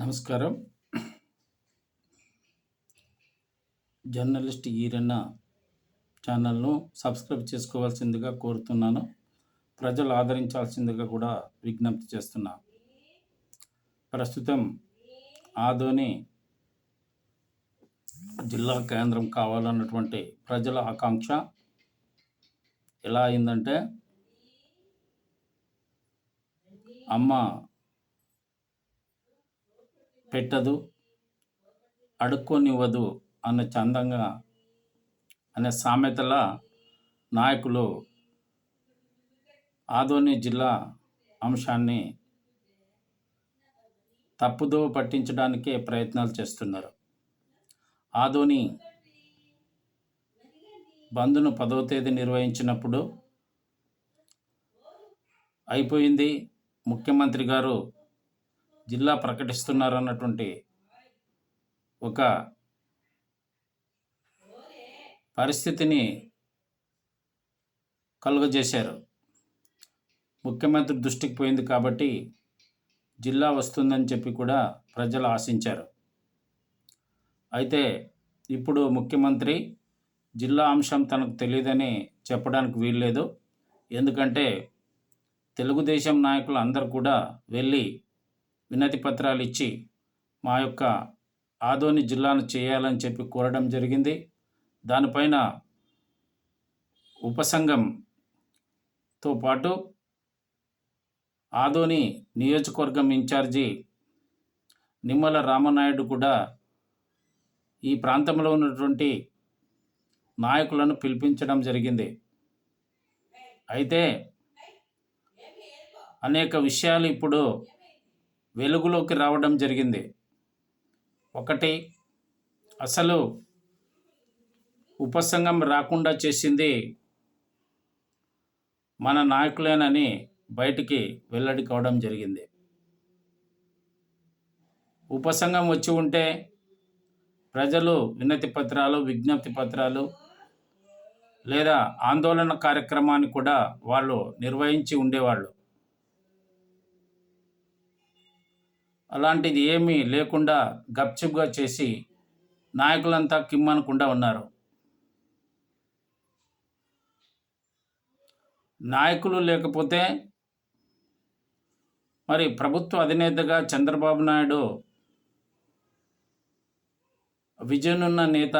నమస్కారం. జర్నలిస్ట్ ఈరన్న ఛానల్ను సబ్స్క్రైబ్ చేసుకోవాల్సిందిగా కోరుతున్నాను. ప్రజలు ఆదరించాల్సిందిగా కూడా విజ్ఞప్తి చేస్తున్నా. ప్రస్తుతం ఆదోని జిల్లా కేంద్రం కావాలన్నటువంటి ప్రజల ఆకాంక్ష ఎలా అయిందంటే అమ్మ పెట్టదు అడుక్కొనివ్వదు అన్న చందంగా అనే సామెతల నాయకులు ఆదోని జిల్లా అంశాన్ని తప్పుదో పట్టించడానికే ప్రయత్నాలు చేస్తున్నారు. ఆదోని బంద్ను పదవ తేదీ నిర్వహించినప్పుడు అయిపోయింది. ముఖ్యమంత్రి గారు జిల్లా ప్రకటిస్తున్నారు అన్నటువంటి ఒక పరిస్థితిని కలుగజేశారు. ముఖ్యమంత్రి దృష్టికి పోయింది కాబట్టి జిల్లా వస్తుందని చెప్పి కూడా ప్రజలు ఆశించారు. అయితే ఇప్పుడు ముఖ్యమంత్రి జిల్లా అంశం తనకు తెలియదని చెప్పడానికి వీల్లేదు. ఎందుకంటే తెలుగుదేశం నాయకులు అందరు కూడా వెళ్ళి వినతి పత్రాలు ఇచ్చి మా యొక్క ఆదోని జిల్లాను చేయాలని చెప్పి కోరడం జరిగింది. దానిపైన ఉపసంఘంతో పాటు ఆదోని నియోజకవర్గం ఇన్ఛార్జి నిమ్మల రామనాయుడు కూడా ఈ ప్రాంతంలో ఉన్నటువంటి నాయకులను పిలిపించడం జరిగింది. అయితే అనేక విషయాలు ఇప్పుడు వెలుగులోకి రావడం జరిగింది. ఒకటి అసలు ఉపసంఘం రాకుండా చేసింది మన నాయకులేనని బయటికి వెల్లడి కావడం జరిగింది. ఉపసంఘం వచ్చి ఉంటే ప్రజలు వినతి పత్రాలు విజ్ఞప్తి పత్రాలు లేదా ఆందోళన కార్యక్రమాన్ని కూడా వాళ్ళు నిర్వహించి ఉండేవాళ్ళు. అలాంటిది ఏమీ లేకుండా గప్చిప్గా చేసి నాయకులంతా కిమ్మనకుండా ఉన్నారు. నాయకులు లేకపోతే మరి ప్రభుత్వ అధినేతగా చంద్రబాబు నాయుడు విజయనున్న నేత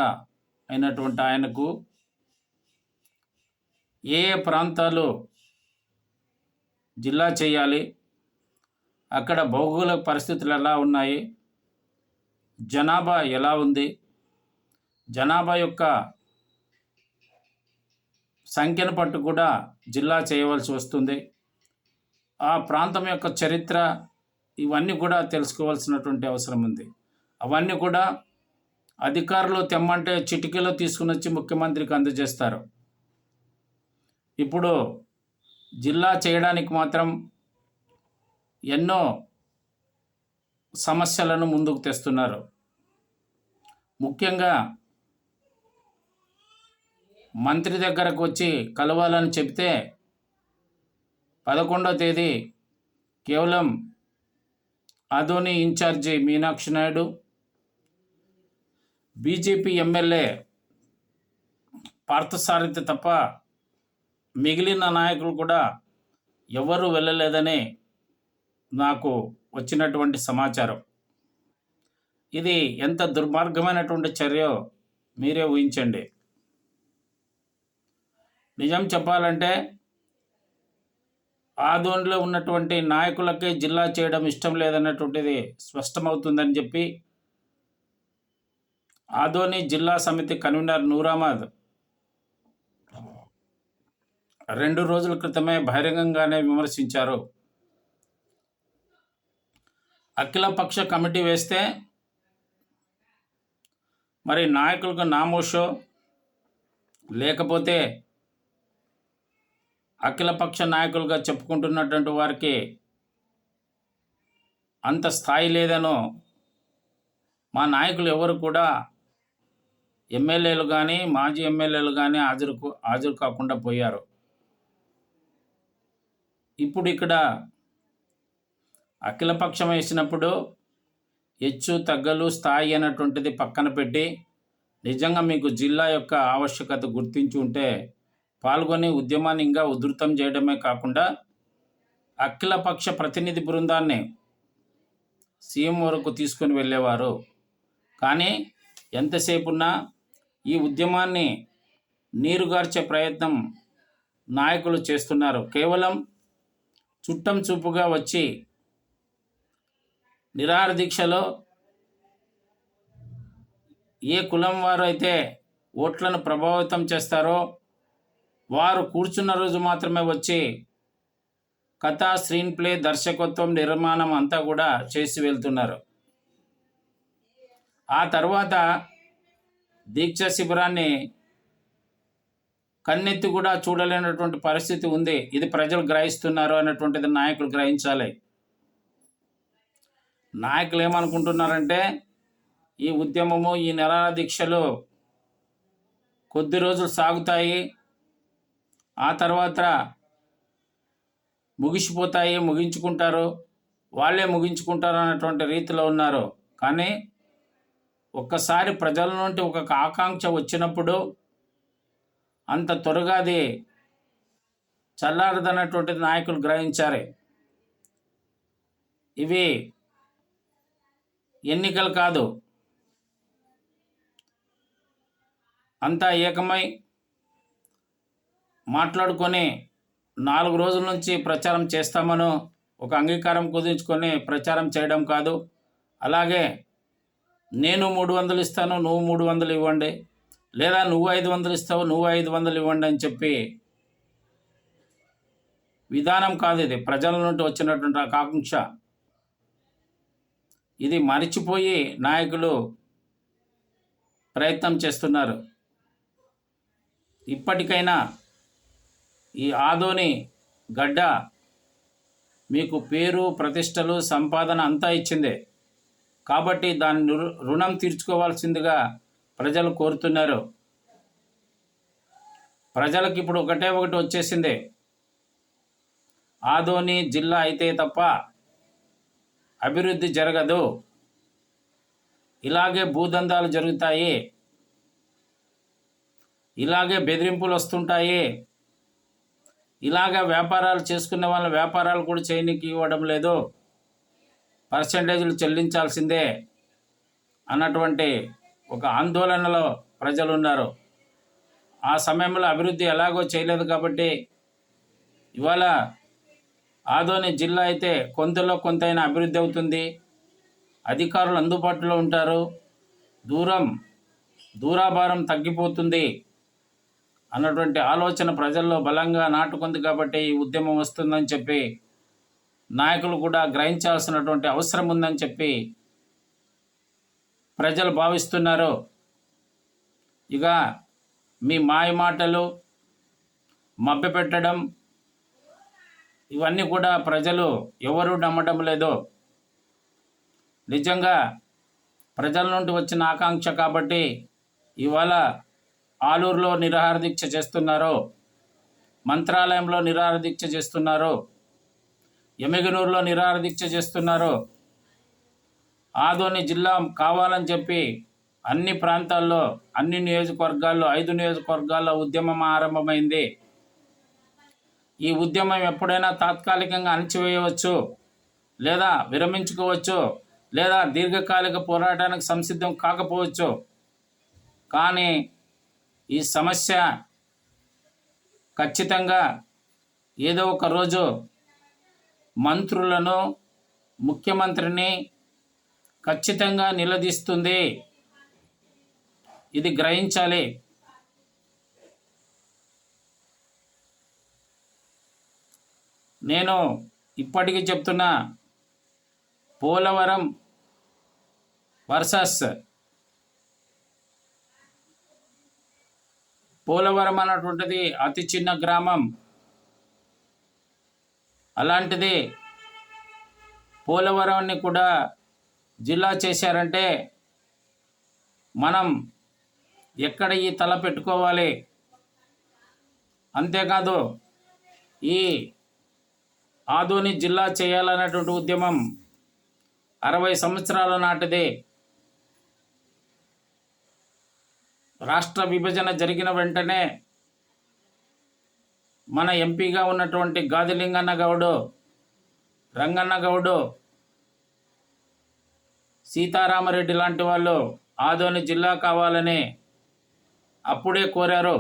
అయినటువంటి ఆయనకు ఏ ఏ ప్రాంతాలు జిల్లా చేయాలి? అక్కడ భౌగోళిక పరిస్థితులు ఎలా ఉన్నాయి? జనాభా ఎలా ఉంది? జనాభా యొక్క సంఖ్యను పట్టు కూడా జిల్లా చేయవలసి వస్తుంది. ఆ ప్రాంతం యొక్క చరిత్ర ఇవన్నీ కూడా తెలుసుకోవాల్సినటువంటి అవసరం ఉంది. అవన్నీ కూడా అధికారులు తెమ్మంటే చిటికీలో తీసుకుని వచ్చి ముఖ్యమంత్రికి అందజేస్తారు. ఇప్పుడు జిల్లా చేయడానికి మాత్రం ఎన్నో సమస్యలను ముందుకు తెస్తున్నారు. ముఖ్యంగా మంత్రి దగ్గరకు వచ్చి కలవాలని చెబితే పదకొండవ తేదీ కేవలం Adoni incharge Meenakshi Naidu BJP MLA Parthasarathi తప్ప మిగిలిన నాయకులు కూడా ఎవరూ వెళ్ళలేదని నాకు వచ్చినటువంటి సమాచారం. ఇది ఎంత దుర్మార్గమైనటువంటి చర్యో మీరే ఊహించండి. నిజం చెప్పాలంటే ఆదోనిలో ఉన్నటువంటి నాయకులకే జిల్లా చేయడం ఇష్టం లేదన్నటువంటిది స్పష్టమవుతుందని చెప్పి ఆదోని జిల్లా సమితి కన్వీనర్ నూరామద్ రెండు రోజుల క్రితమే బహిరంగంగానే విమర్శించారు. అఖిలపక్ష కమిటీ వేస్తే మరి నాయకులకు నామోషో లేకపోతే అఖిలపక్ష నాయకులుగా చెప్పుకుంటున్నటువంటి వారికి అంత స్థాయి లేదనో మా నాయకులు ఎవరు కూడా ఎమ్మెల్యేలు కానీ మాజీ ఎమ్మెల్యేలు కానీ హాజరు హాజరు కాకుండా పోయారు. ఇప్పుడు ఇక్కడ అఖిలపక్షం వేసినప్పుడు హెచ్చు తగ్గలు స్థాయి అయినటువంటిది పక్కన పెట్టి నిజంగా మీకు జిల్లా యొక్క ఆవశ్యకత గుర్తించి ఉంటే పాల్గొని ఉద్యమాన్ని ఇంకా ఉధృతం చేయడమే కాకుండా అఖిలపక్ష ప్రతినిధి బృందాన్ని సీఎం వరకు తీసుకొని వెళ్ళేవారు. కానీ ఎంతసేపు ఉన్నా ఈ ఉద్యమాన్ని నీరుగార్చే ప్రయత్నం నాయకులు చేస్తున్నారు. కేవలం చుట్టం చూపుగా వచ్చి నిరాహార దీక్షలో ఏ కులం వారు అయితే ఓట్లను ప్రభావితం చేస్తారో వారు కూర్చున్న రోజు మాత్రమే వచ్చి కథ స్క్రీన్ ప్లే దర్శకత్వం నిర్మాణం అంతా కూడా చేసి వెళ్తున్నారు. ఆ తర్వాత దీక్ష శిబిరాన్ని కన్నెత్తి కూడా చూడలేనటువంటి పరిస్థితి ఉంది. ఇది ప్రజలు గ్రహిస్తున్నారు అన్నటువంటిది నాయకులు గ్రహించాలి. నాయకులు ఏమనుకుంటున్నారంటే ఈ ఉద్యమము ఈ నిరాహార దీక్షలు కొద్ది రోజులు సాగుతాయి ఆ తర్వాత ముగిసిపోతాయి ముగించుకుంటారు వాళ్ళే ముగించుకుంటారు అన్నటువంటి రీతిలో ఉన్నారు. కానీ ఒక్కసారి ప్రజల నుండి ఒక ఆకాంక్ష వచ్చినప్పుడు అంత త్వరగా అది చల్లారదన్నటువంటిది నాయకులు గ్రహించారు. ఇవి ఎన్నికలు కాదు. అంతా ఏకమై మాట్లాడుకొని నాలుగు రోజుల నుంచి ప్రచారం చేస్తామను ఒక అంగీకారం కుదించుకొని ప్రచారం చేయడం కాదు. అలాగే నేను మూడు వందలు ఇస్తాను నువ్వు మూడు వందలు ఇవ్వండి లేదా నువ్వు ఐదు వందలు ఇస్తావు నువ్వు ఐదు వందలు ఇవ్వండి అని చెప్పి విధానం కాదు ఇది. ప్రజల నుండి వచ్చినటువంటి ఆకాంక్ష. ఇది మరిచిపోయి నాయకులు ప్రయత్నం చేస్తున్నారు. ఇప్పటికైనా ఈ ఆదోని గడ్డ మీకు పేరు ప్రతిష్టలు సంపాదన అంతా ఇచ్చిందే. కాబట్టి దాని రుణం తీర్చుకోవాల్సిందిగా ప్రజలు కోరుతున్నారు. ప్రజలకు ఇప్పుడు ఒకటే ఒకటి వచ్చేసింది. ఆదోని జిల్లా అయితే తప్ప అభివృద్ధి జరగదు. ఇలాగే భూదందాలు జరుగుతాయి. ఇలాగే బెదిరింపులు వస్తుంటాయి. ఇలాగ వ్యాపారాలు చేసుకునే వాళ్ళ వ్యాపారాలు కూడా చేయనికి ఇవ్వడం లేదు. పర్సంటేజీలు చెల్లించాల్సిందే అన్నటువంటి ఒక ఆందోళనలో ప్రజలు ఉన్నారు ఆ సమయంలో అభివృద్ధి ఎలాగో చేయలేదు కాబట్టి ఇవాళ ఆదోని జిల్లా అయితే కొంతలో కొంతైనా అభివృద్ధి అవుతుంది. అధికారులు అందుబాటులో ఉంటారు. దూరం దూరాభారం తగ్గిపోతుంది అన్నటువంటి ఆలోచన ప్రజల్లో బలంగా నాటుకుంది కాబట్టి ఈ ఉద్యమం వస్తుందని చెప్పి నాయకులు కూడా గ్రహించాల్సినటువంటి అవసరం ఉందని చెప్పి ప్రజలు భావిస్తున్నారు. ఇక మీ మాయమాటలు మభ్యపెట్టడం ఇవన్నీ కూడా ప్రజలు ఎవరు నమ్మడం లేదు నిజంగా ప్రజల నుండి వచ్చిన ఆకాంక్ష కాబట్టి ఇవాళ ఆలూరులో నిరాహార దీక్ష చేస్తున్నారు మంత్రాలయంలో నిరాహార దీక్ష చేస్తున్నారు ఎమిగనూరులో నిరాహార దీక్ష చేస్తున్నారు ఆదోని జిల్లా కావాలని చెప్పి అన్ని ప్రాంతాల్లో అన్ని నియోజకవర్గాల్లో ఐదు నియోజకవర్గాల్లో ఉద్యమం ఆరంభమైంది. ఈ ఉద్యమం ఎప్పుడైనా తాత్కాలికంగా అణచివేయవచ్చు లేదా విరమించుకోవచ్చు లేదా దీర్ఘకాలిక పోరాటానికి సంసిద్ధం కాకపోవచ్చు. కానీ ఈ సమస్య ఖచ్చితంగా ఏదో ఒక రోజు మంత్రులను ముఖ్యమంత్రిని ఖచ్చితంగా నిలదీస్తుంది. ఇది గ్రహించాలి. నేను ఇప్పటికీ చెప్తున్నా పోలవరం వర్సెస్ పోలవరం అన్నటువంటిది అతి చిన్న గ్రామం. అలాంటిది పోలవరాన్ని కూడా జిల్లా చేశారంటే మనం ఎక్కడ ఈ తల పెట్టుకోవాలి? అంతేకాదు ఈ ఆదోని జిల్లా చేయాలనేటువంటి ఉద్యమం అరవై సంవత్సరాల నాటిది. రాష్ట్ర విభజన జరిగిన వెంటనే మన ఎంపీగా ఉన్నటువంటి గాదిలింగన్న గౌడు రంగన్న గౌడు సీతారామరెడ్డి లాంటి వాళ్ళు ఆదోని జిల్లా కావాలని అప్పుడే కోరారు.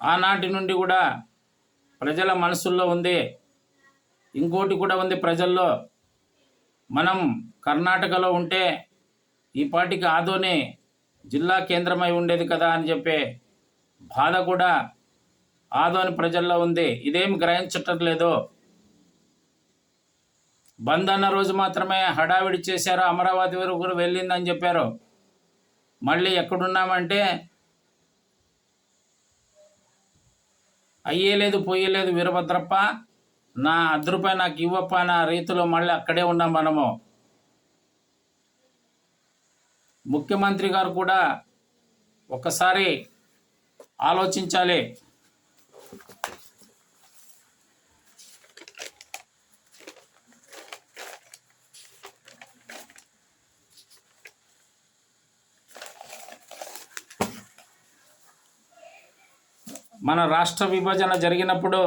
ఆనాటి నుండి కూడా ప్రజల మనసుల్లో ఉంది. ఇంకోటి కూడా ఉంది ప్రజల్లో. మనం కర్ణాటకలో ఉంటే ఈ పాటికి ఆదోని జిల్లా కేంద్రమై ఉండేది కదా అని చెప్పే బాధ కూడా ఆదోని ప్రజల్లో ఉంది. ఇదేం గ్రహించటం లేదు బంద్ అన్న రోజు మాత్రమే హడావిడి చేశారు. అమరావతి వరకు కూడా వెళ్ళిందని చెప్పారు. మళ్ళీ ఎక్కడున్నామంటే అయ్యేలేదు పోయేలేదు వీరభద్రప్ప. నా అర్ధ రూపాయి నాకు ఇవ్వప్ప నా రీతిలో మళ్ళీ అక్కడే ఉన్నాం మనము. ముఖ్యమంత్రి గారు కూడా ఒకసారి ఆలోచించాలి. మన రాష్ట్ర విభజన జరిగినప్పుడు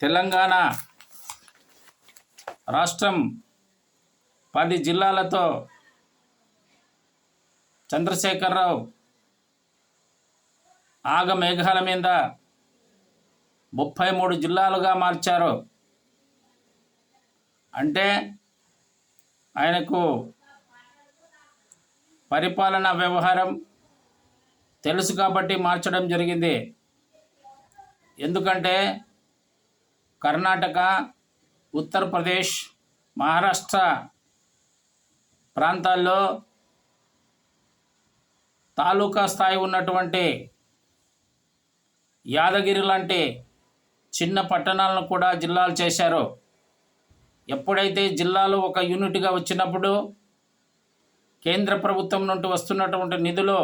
తెలంగాణ రాష్ట్రం పది జిల్లాలతో చంద్రశేఖరరావు ఆగ మేఘాల మీద ముప్పై మూడు జిల్లాలుగా మార్చారు. అంటే ఆయనకు పరిపాలనా వ్యవహారం తెలుసు కాబట్టి మార్చడం జరిగింది. ఎందుకంటే కర్ణాటక ఉత్తరప్రదేశ్ మహారాష్ట్ర ప్రాంతాల్లో తాలూకా స్థాయి ఉన్నటువంటి యాదగిరి లాంటి చిన్న పట్టణాలను కూడా జిల్లాలు చేశారు. ఎప్పుడైతే జిల్లాలు ఒక యూనిట్గా వచ్చినప్పుడు కేంద్ర ప్రభుత్వం నుండి వస్తున్నటువంటి నిధులు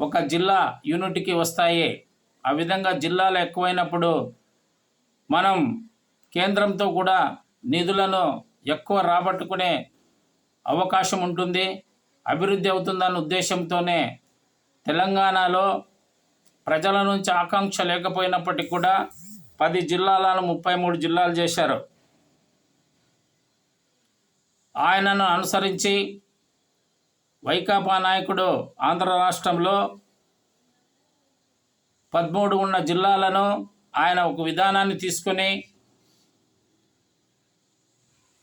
ఒక జిల్లా యూనిట్కి వస్తాయి. ఆ విధంగా జిల్లాలు ఎక్కువైనప్పుడు మనం కేంద్రంతో కూడా నిధులను ఎక్కువ రాబట్టుకునే అవకాశం ఉంటుంది. అభివృద్ధి అవుతుందన్న ఉద్దేశంతోనే తెలంగాణలో ప్రజల నుంచి ఆకాంక్ష లేకపోయినప్పటికీ కూడా పది జిల్లాలను ముప్పై మూడు జిల్లాలు చేశారు. ఆయనను అనుసరించి వైకాపా నాయకుడు ఆంధ్ర రాష్ట్రంలో పదమూడు ఉన్న జిల్లాలను ఆయన ఒక విధానాన్ని తీసుకుని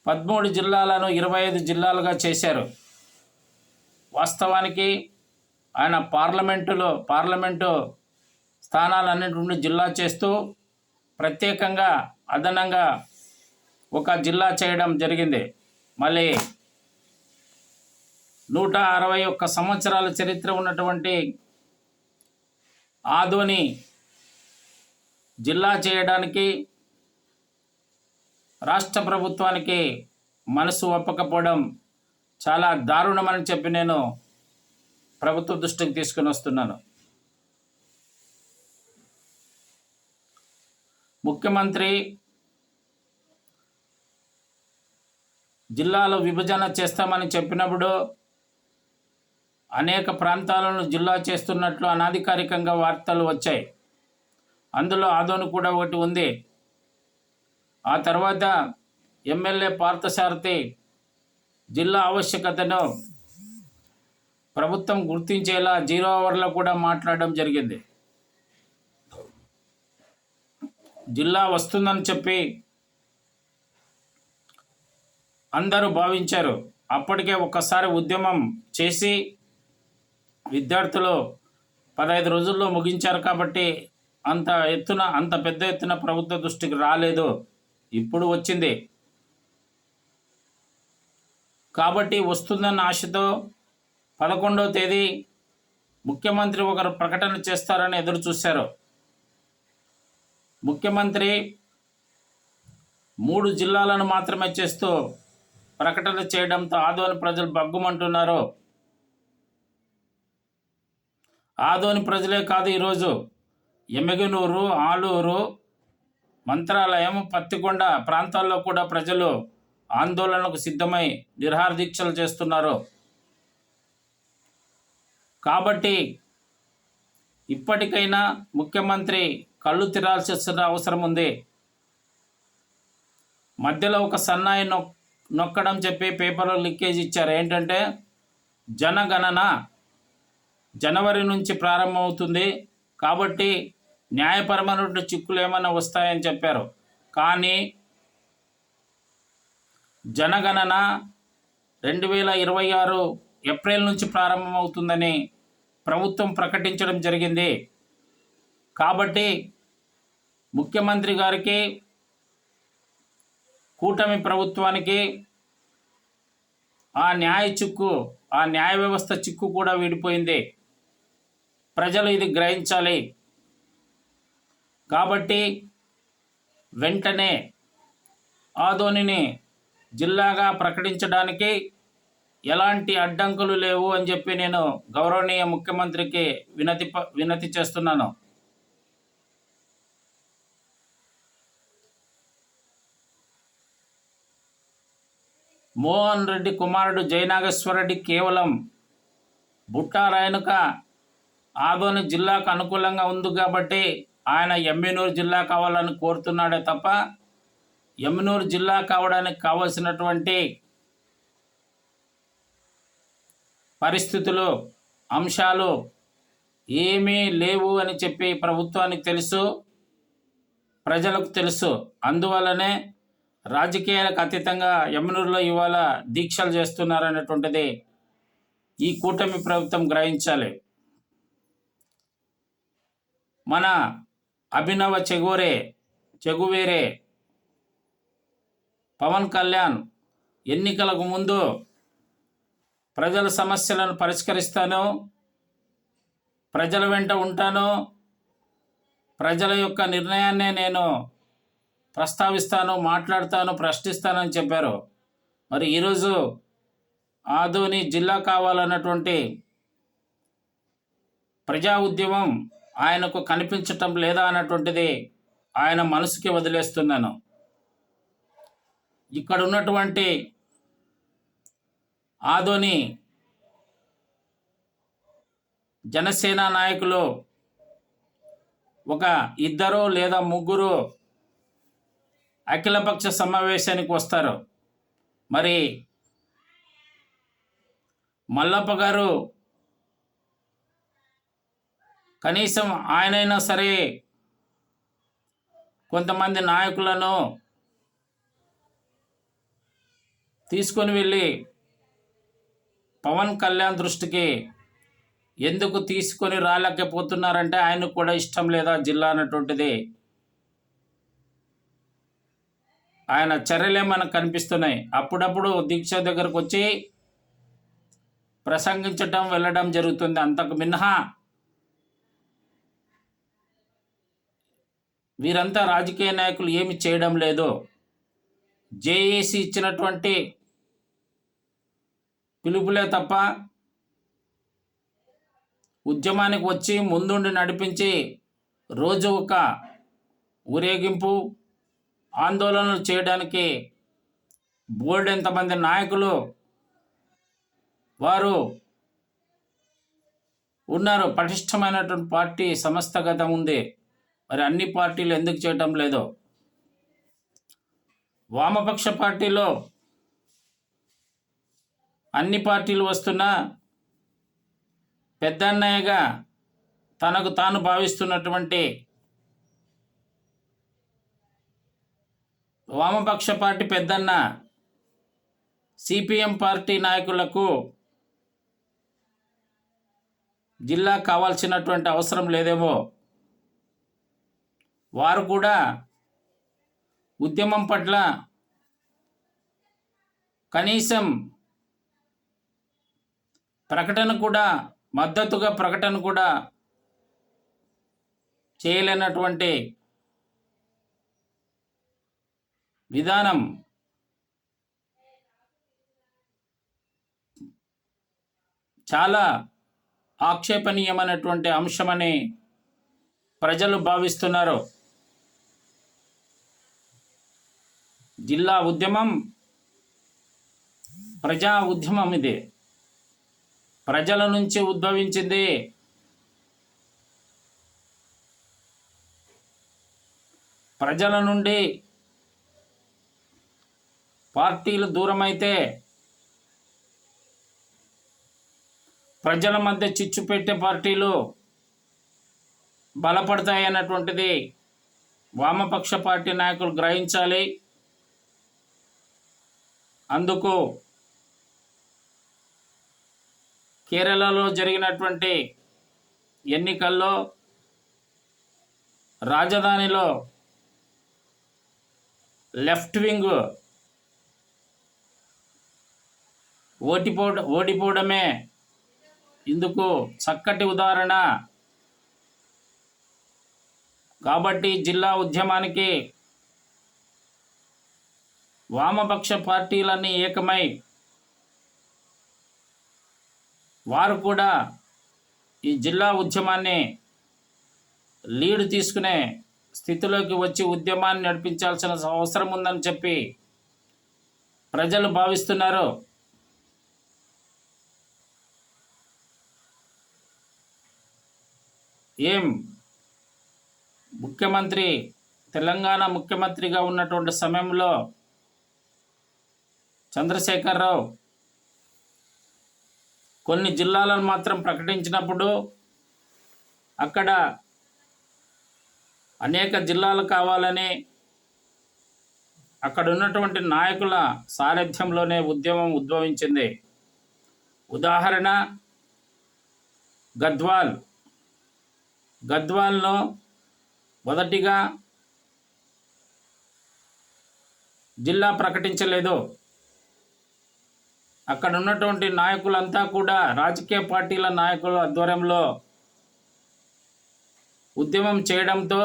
పదమూడు జిల్లాలను ఇరవై ఐదు జిల్లాలుగా చేశారు. వాస్తవానికి ఆయన పార్లమెంటులో పార్లమెంటు స్థానాలన్నింటి నుండి జిల్లా చేస్తూ ప్రత్యేకంగా అదనంగా ఒక జిల్లా చేయడం జరిగింది. మళ్ళీ నూట అరవై ఒక్క సంవత్సరాల చరిత్ర ఉన్నటువంటి ఆదోని జిల్లా చేయడానికి రాష్ట్ర ప్రభుత్వానికి మనసు ఒప్పకపోవడం చాలా దారుణమని చెప్పి నేను ప్రభుత్వ దృష్టికి తీసుకుని వస్తున్నాను. ముఖ్యమంత్రి జిల్లాలో విభజన చేస్తామని చెప్పినప్పుడు అనేక ప్రాంతాలను జిల్లా చేస్తున్నట్లు అనధికారికంగా వార్తలు వచ్చాయి. అందులో ఆదోని కూడా ఒకటి ఉంది. ఆ తర్వాత ఎమ్మెల్యే పార్థసారథి జిల్లా ఆవశ్యకతను ప్రభుత్వం గుర్తించేలా జీరో అవర్లో కూడా మాట్లాడడం జరిగింది. జిల్లా వస్తుందని చెప్పి అందరూ భావించారు. అప్పటికే ఒక్కసారి ఉద్యమం చేసి విద్యార్థులు పదహైదు రోజుల్లో ముగించారు కాబట్టి అంత ఎత్తున అంత పెద్ద ఎత్తున ప్రభుత్వ దృష్టికి రాలేదు. ఇప్పుడు వచ్చింది. కాబట్టి వస్తుందన్న ఆశతో పదకొండవ తేదీ ముఖ్యమంత్రి ఒకరు ప్రకటన చేస్తారని ఎదురు చూశారు. ముఖ్యమంత్రి మూడు జిల్లాలను మాత్రమే చేస్తూ ప్రకటన చేయడంతో ఆదోని ప్రజలు బగ్గుమంటున్నారు. ఆదోని ప్రజలే కాదు ఈరోజు. ఎమ్మిగనూరు ఆలూరు మంత్రాలయం పత్తికొండ ప్రాంతాల్లో కూడా ప్రజలు ఆందోళనకు సిద్ధమై నిర్హార దీక్షలు చేస్తున్నారు. కాబట్టి ఇప్పటికైనా ముఖ్యమంత్రి కళ్ళు తిరాల్సిన అవసరం ఉంది. మధ్యలో ఒక సన్నాయి నొక్ నొక్కడం చెప్పి పేపర్లో లీకేజ్ ఇచ్చారు. ఏంటంటే జనగణన జనవరి నుంచి ప్రారంభమవుతుంది. కాబట్టి న్యాయపరమైన చిక్కులు ఏమైనా వస్తాయని చెప్పారు. కానీ జనగణన రెండు వేల ఇరవై ఆరు ఏప్రిల్ నుంచి ప్రారంభమవుతుందని ప్రభుత్వం ప్రకటించడం జరిగింది. కాబట్టి ముఖ్యమంత్రి గారికి కూటమి ప్రభుత్వానికి ఆ న్యాయ చిక్కు ఆ న్యాయ వ్యవస్థ చిక్కు కూడా విడిపోయింది. ప్రజలు ఇది గ్రహించాలి. కాబట్టి వెంటనే ఆదోనిని జిల్లాగా ప్రకటించడానికి ఎలాంటి అడ్డంకులు లేవు అని చెప్పి నేను గౌరవనీయ ముఖ్యమంత్రికి వినతి ప- వినతి చేస్తున్నాను. మోహన్ రెడ్డి కుమారుడు జయనాగేశ్వరరెడ్డి కేవలం బుట్టా ఆదోని జిల్లాకు అనుకూలంగా ఉంది కాబట్టి ఆయన ఎమ్మినూరు జిల్లా కావాలని కోరుతున్నాడే తప్ప ఎమ్మినూరు జిల్లా కావడానికి కావలసినటువంటి పరిస్థితులు అంశాలు ఏమీ లేవు అని చెప్పి ప్రభుత్వానికి తెలుసు ప్రజలకు తెలుసు. అందువల్లనే రాజకీయాలకు అతీతంగా యమునూరులో ఇవాళ దీక్షలు చేస్తున్నారనేటువంటిది ఈ కూటమి ప్రభుత్వం గ్రహించాలి. మన అభినవ చెగోరే చెగువేరే పవన్ కళ్యాణ్ ఎన్నికలకు ముందు ప్రజల సమస్యలను పరిష్కరిస్తాను ప్రజల వెంట ఉంటాను ప్రజల యొక్క నిర్ణయాన్నే నేను ప్రస్తావిస్తాను మాట్లాడతాను ప్రశ్నిస్తానని చెప్పారు. మరి ఈరోజు ఆదోని జిల్లా కావాలన్నటువంటి ప్రజా ఉద్యమం ఆయనకు కనిపించటం లేదా అన్నటువంటిది ఆయన మనసుకి వదిలేస్తున్నాను. ఇక్కడ ఉన్నటువంటి ఆదోని జనసేన నాయకులు ఒక ఇద్దరు లేదా ముగ్గురు అఖిలపక్ష సమావేశానికి వస్తారు. మరి మల్లప్ప గారు కనీసం ఆయనైనా సరే కొంతమంది నాయకులను తీసుకొని వెళ్ళి పవన్ కళ్యాణ్ దృష్టికి ఎందుకు తీసుకొని రాలేకపోతున్నారంటే ఆయనకు కూడా ఇష్టం లేదా జిల్లా అన్నటువంటిది. ఆయన చర్యలే మనకు కనిపిస్తున్నాయి. అప్పుడప్పుడు దీక్ష దగ్గరకు వచ్చి ప్రసంగించటం వెళ్ళడం జరుగుతుంది. అంతకు మినహా వీరంతా రాజకీయ నాయకులు ఏమి చేయడం లేదు. జేఏసీ ఇచ్చినటువంటి పిలుపులే తప్ప ఉద్యమానికి వచ్చి ముందుండి నడిపించి రోజు ఒక ఊరేగింపు ఆందోళనలు చేయడానికి బోల్డ్ ఎంతమంది నాయకులు వారు ఉన్నారు. పటిష్టమైనటువంటి పార్టీ సంస్థగతం ఉంది. మరి అన్ని పార్టీలు ఎందుకు చేయటం లేదో? వామపక్ష పార్టీలో అన్ని పార్టీలు వస్తున్నా పెద్దన్నయ్యగా తనకు తాను భావిస్తున్నటువంటి వామపక్ష పార్టీ పెద్దన్న సిపిఎం పార్టీ నాయకులకు జిల్లా కావాల్సినటువంటి అవసరం లేదేమో? వారు కూడా ఉద్యమం పట్ల కనీసం ప్రకటన కూడా మద్దతుగా ప్రకటన కూడా చేయలేనటువంటి విధానం చాలా ఆక్షేపణీయమైనటువంటి అంశమని ప్రజలు భావిస్తున్నారు. జిల్లా ఉద్యమం ప్రజా ఉద్యమం ఇది ప్రజల నుంచి ఉద్భవించింది ప్రజల నుండి పార్టీలు దూరమైతే ప్రజల మధ్య చిచ్చు పెట్టే పార్టీలు బలపడతాయి అన్నటువంటిది వామపక్ష పార్టీ నాయకులు గ్రహించాలి అందుకు కేరళలో జరిగినటువంటి ఎన్నికల్లో రాజధానిలో లెఫ్ట్ వింగ్ ఓటిపో ఓడిపోవడమే ఇందుకు చక్కటి ఉదాహరణ. కాబట్టి జిల్లా ఉద్యమానికి వామపక్ష పార్టీలన్నీ ఏకమై వారు కూడా ఈ జిల్లా ఉద్యమాన్ని లీడ్ తీసుకునే స్థితిలోకి వచ్చి ఉద్యమాన్ని నడిపించాల్సిన అవసరం ఉందని చెప్పి ప్రజలు భావిస్తున్నారు. ఏం ముఖ్యమంత్రి తెలంగాణ ముఖ్యమంత్రిగా ఉన్నటువంటి సమయంలో చంద్రశేఖరరావు కొన్ని జిల్లాలను మాత్రం ప్రకటించినప్పుడు అక్కడ అనేక జిల్లాలు కావాలని అక్కడ ఉన్నటువంటి నాయకుల సారథ్యంలోనే ఉద్యమం ఉద్భవించింది. ఉదాహరణ గద్వాల్. గద్వాల్లో మొదటిగా జిల్లా ప్రకటించలేదు. అక్కడ ఉన్నటువంటి నాయకులంతా కూడా రాజకీయ పార్టీల నాయకుల ఆధ్వర్యంలో ఉద్యమం చేయడంతో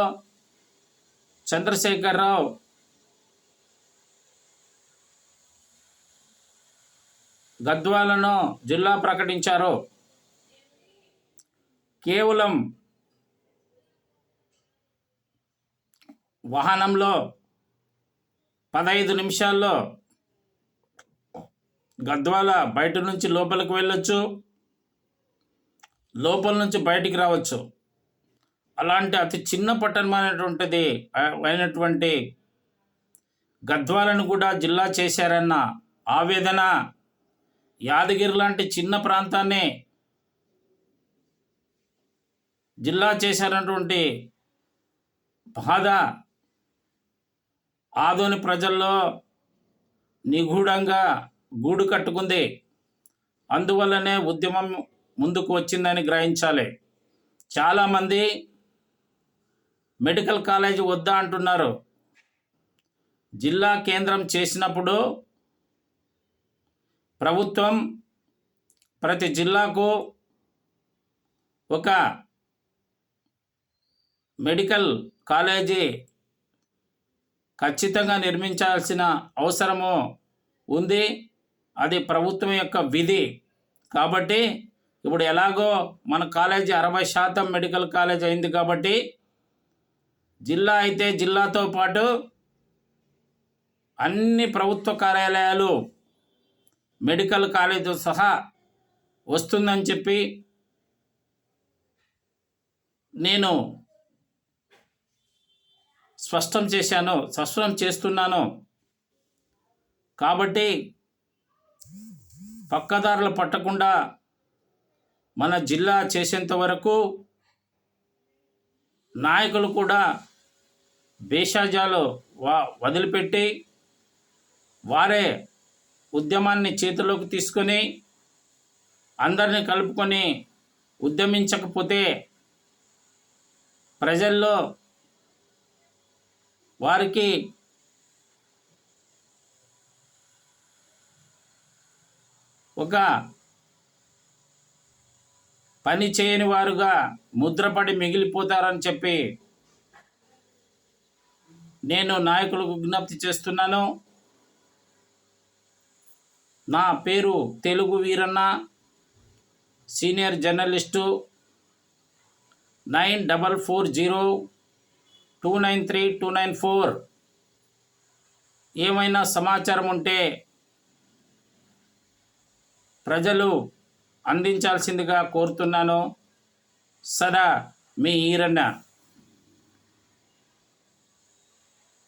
చంద్రశేఖరరావు గద్వాలను జిల్లా ప్రకటించారు. కేవలం వాహనంలో పదహైదు నిమిషాల్లో గద్వాల బయట నుంచి లోపలికి వెళ్ళొచ్చు. లోపల నుంచి బయటికి రావచ్చు. అలాంటి అతి చిన్న పట్టణమైనటువంటిది అయినటువంటి గద్వాలను కూడా జిల్లా చేశారన్న ఆవేదన యాదగిరి లాంటి చిన్న ప్రాంతాన్ని జిల్లా చేశారన్నటువంటి బాధ ఆదోని ప్రజల్లో నిగూఢంగా గూడు కట్టుకుంది. అందువల్లనే ఉద్యమం ముందుకు వచ్చిందని గ్రహించాలి. చాలామంది మెడికల్ కాలేజ్ వద్దా అంటున్నారు. జిల్లా కేంద్రం చేసినప్పుడు ప్రభుత్వం ప్రతి జిల్లాకు ఒక మెడికల్ కాలేజీ ఖచ్చితంగా నిర్మించాల్సిన అవసరము ఉంది. అది ప్రభుత్వం యొక్క విధి. కాబట్టి ఇప్పుడు ఎలాగో మన కాలేజీ అరవై శాతం మెడికల్ కాలేజ్ అయింది కాబట్టి జిల్లా అయితే జిల్లాతో పాటు అన్ని ప్రభుత్వ కార్యాలయాలు మెడికల్ కాలేజ్ సహా వస్తుందని చెప్పి నేను స్పష్టం చేశాను స్పష్టం చేస్తున్నాను. కాబట్టి పక్కదారులు పట్టకుండా మన జిల్లా చేసేంత వరకు నాయకులు కూడా భేషాజాలు వా వదిలిపెట్టి వారే ఉద్యమాన్ని చేతిలోకి తీసుకొని అందరిని కలుపుకొని ఉద్యమించకపోతే ప్రజల్లో వారికి ఒక పని చేయని వారుగా ముద్రపడి మిగిలిపోతారని చెప్పి నేను నాయకులకు విజ్ఞప్తి చేస్తున్నాను. నా పేరు Telugu Veeranna senior journalist nine double four zero two nine three two nine four. ఏమైనా సమాచారం ఉంటే ప్రజలు అందించాల్సిందిగా కోరుతున్నాను. సదా మీ ఈరన్న.